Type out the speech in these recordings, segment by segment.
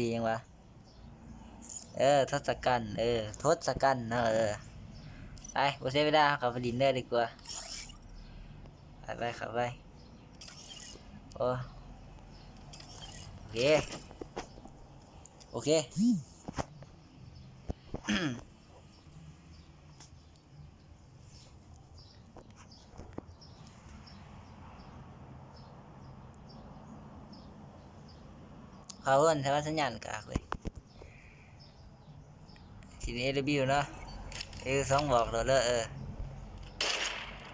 ดียังวะ เออ ทศกัณฐ์เออ ทศกัณฐ์เออเออไปบ่เสียเวลาขับไปดินเนอร์ดีกว่า ไปไปขับไป โอเค โอเค เขาเอิ้นใช่ว่าสัญญาณกากเลยทีนี้รีวิวเนาะเออสองบอกเราเลยเออ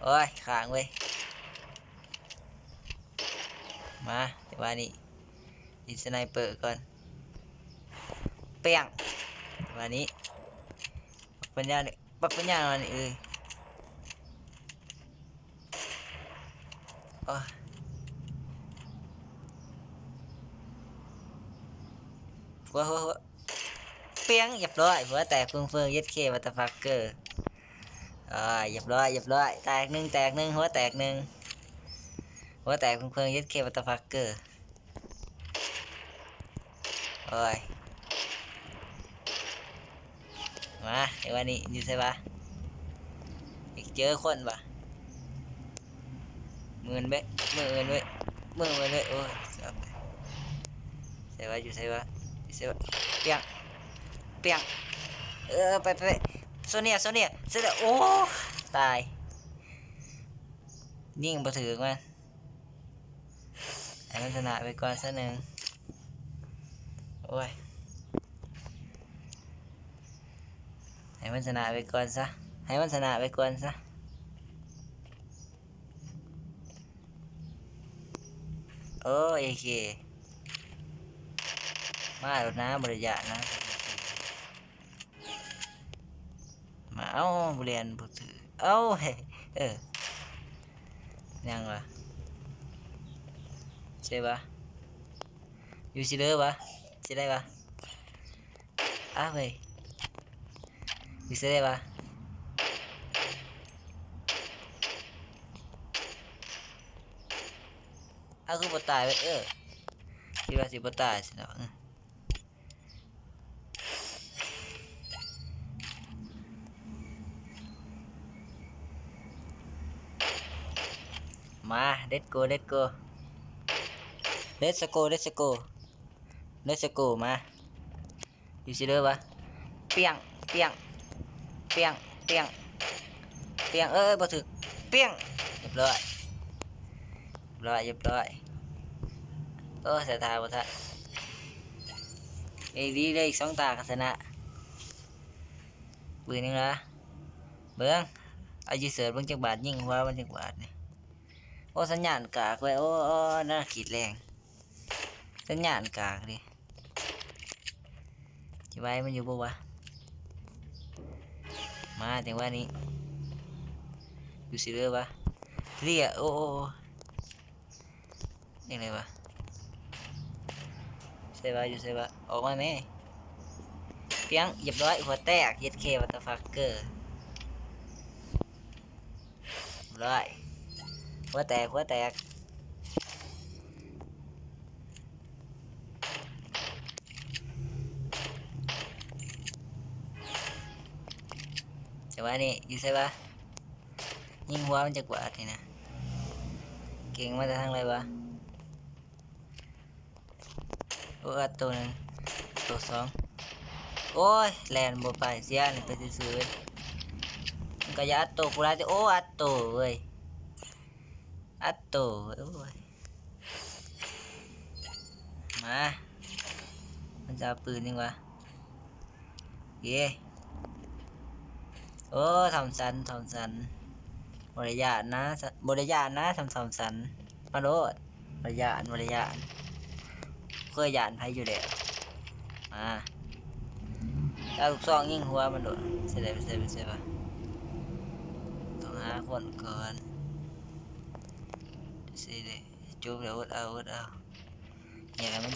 โอ้ยขางเว้ย มาเดี๋ยวว่านี่ยิสไนเปอร์ก่อน เปียงวันนี้ปัญญาเนี่ยปัปัญญาวันนี้เอ้ยโอ้ยหั วัวหัวเปียงเรียบร้อยหัวแตกเฟืองเฟืองย็ดเควัตฟักเกอร์อ่าเรียบร้อยเรียบร้อยแตกหนึ่งแตกหนึ่งหัวแตกหนึ่งหัวแตกเฟืองเฟืองย็ดเควัตฟักเกอร์โอ้ยมาเดี๋ยววันนี้อยู่ใช่ปะอีกเจอคนปะหมื่นเบ้หมื่นเว้ยหมื่นเว้ยโอ้ยเอาไปใช่ปะอยู่ใช่ปะ อยู่ใช่ปะเปียงเปียงเออไปไปโซเนียโซเนียโซเนียโอ้ตายยิ่งบ่ถือมันให้มันชนะไปก่อนสักหนึ่งโอ้ยให้มันชนะไปก่อนซะให้มันชนะไปก่อนซะโอ้ยโอเค มาแล้วนะบริยะนะมาเอาบเรียนบุถือเอาเฮ้เออยังวะใช่ปะอยู่สิเลอปะใช่ได้ปะอ้าวเว้ยดิเซ่ปะเอาคือบ่ตายไปเออคิดว่าสิบ่ตายสินะ มาเด็ดโกเด็ดโกเด็ดสโกเด็ดสโกเด็ดสโกมาอยู่สิเด้อปะเปียงเปียงเปียงเปียงเปียงเอ้ยบ่ถึกเปียงเรียบร้อยเรียบร้อยเรียบร้อยโอ้สายตาบ่ทันไอ้ดีเลยอีกสองตากัสนะปืนยังละเบิ้งอาจีเสิร์ฟเบิ้งจักบาทยิ่งหัวมันจักบาทนี่ โอ้สัญญาณกากไว้โอ้น่าขีดแรง สัญญาณกากดิจะไว้มันอยู่บ่วะมาถึงว่านี้ดูสิเรือปะเรียโอ้โอ้โอ้ยังไงวะใช่ปะอยู่ใช่ปะออกมาไหมเพียงหยียบร้อยหัวแตกย็ดเควัตฟักเกอร์ร้อย หัวแตกหัวแตกแต่ว่านี่อยู่ใช่ปะยิงหัวมันจะกวาดนี่นะเก่งมาจากทางไรวะโอ้อัดตัวหนึงตัวสองโอ้ยแลนบ่ไปเสียนไปซื้อๆก็ยาอัดตัวกูได้แต่โอ้อัดตัวเว้ย อัดตัวเว้โอ้ยมา มันจะเอาปืนยังวะเย้โอ้ทำสันทำสันบริยานนะสบริยานนะทำทำสันมาโลดบริยานบริยานเคยยานไผอยู่แล้วมาถ้าลูกซองยิงหัวมันโดดเสียดายเสียไปเสียปะต้องหาคนก่อน เสียเลยจูบเดี๋ยวอดเอาอดเอาอย่าให้มัน